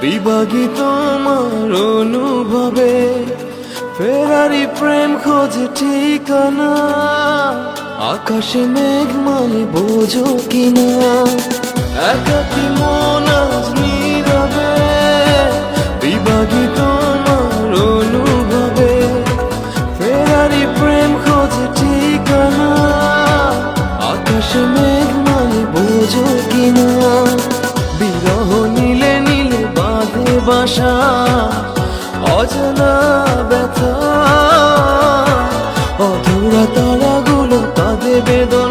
বিভাগী তোমার অনুভবে। ফেরারি প্রেম খোঁজ ঠিকানা। আকাশে মেঘ মানে বোঝো কিনা। একাকি মন আজ অজানা ব্যথা। অধুরা তারাগুলো তাদের বেদনা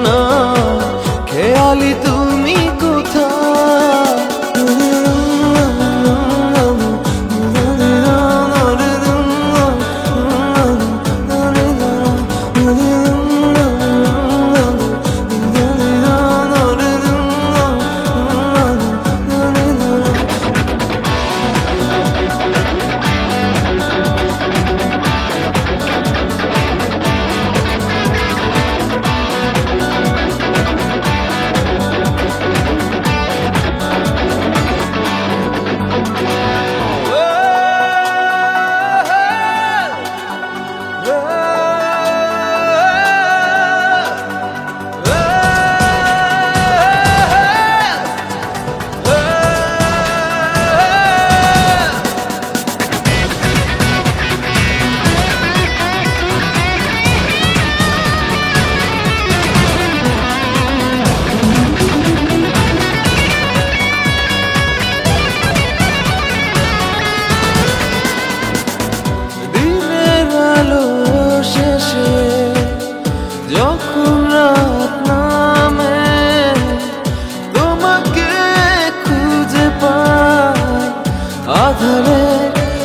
আধারে,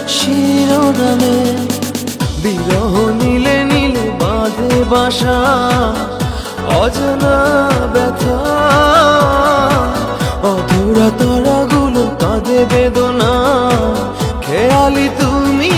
শিরোনামে। বিরহ নীলে নীলে, বাঁধে বাসা, অজানা ব্যথা। অধুরা তারাগুলো কাঁদে বেদনা। খেয়ালি তুমি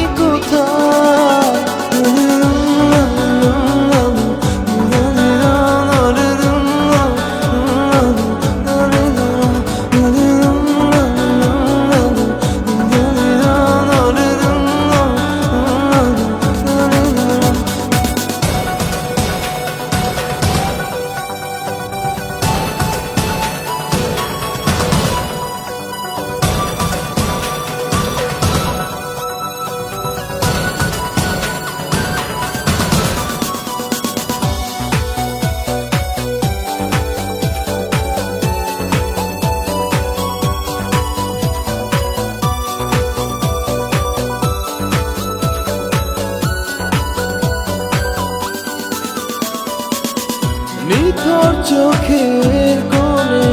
চোখের কোণে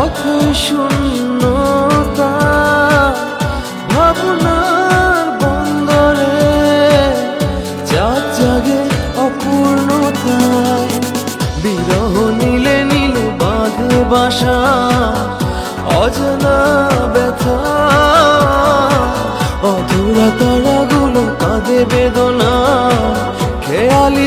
অথই শূন্যতা ভাবনার বন্দরে চাঁদ জাগে অপূর্ণতায়। বিরহ নীলে নীলে বাঁধে বাসা, অজানা ব্যথা। অধুরা তারাগুলো কাঁদে বেদনা খেয়ালি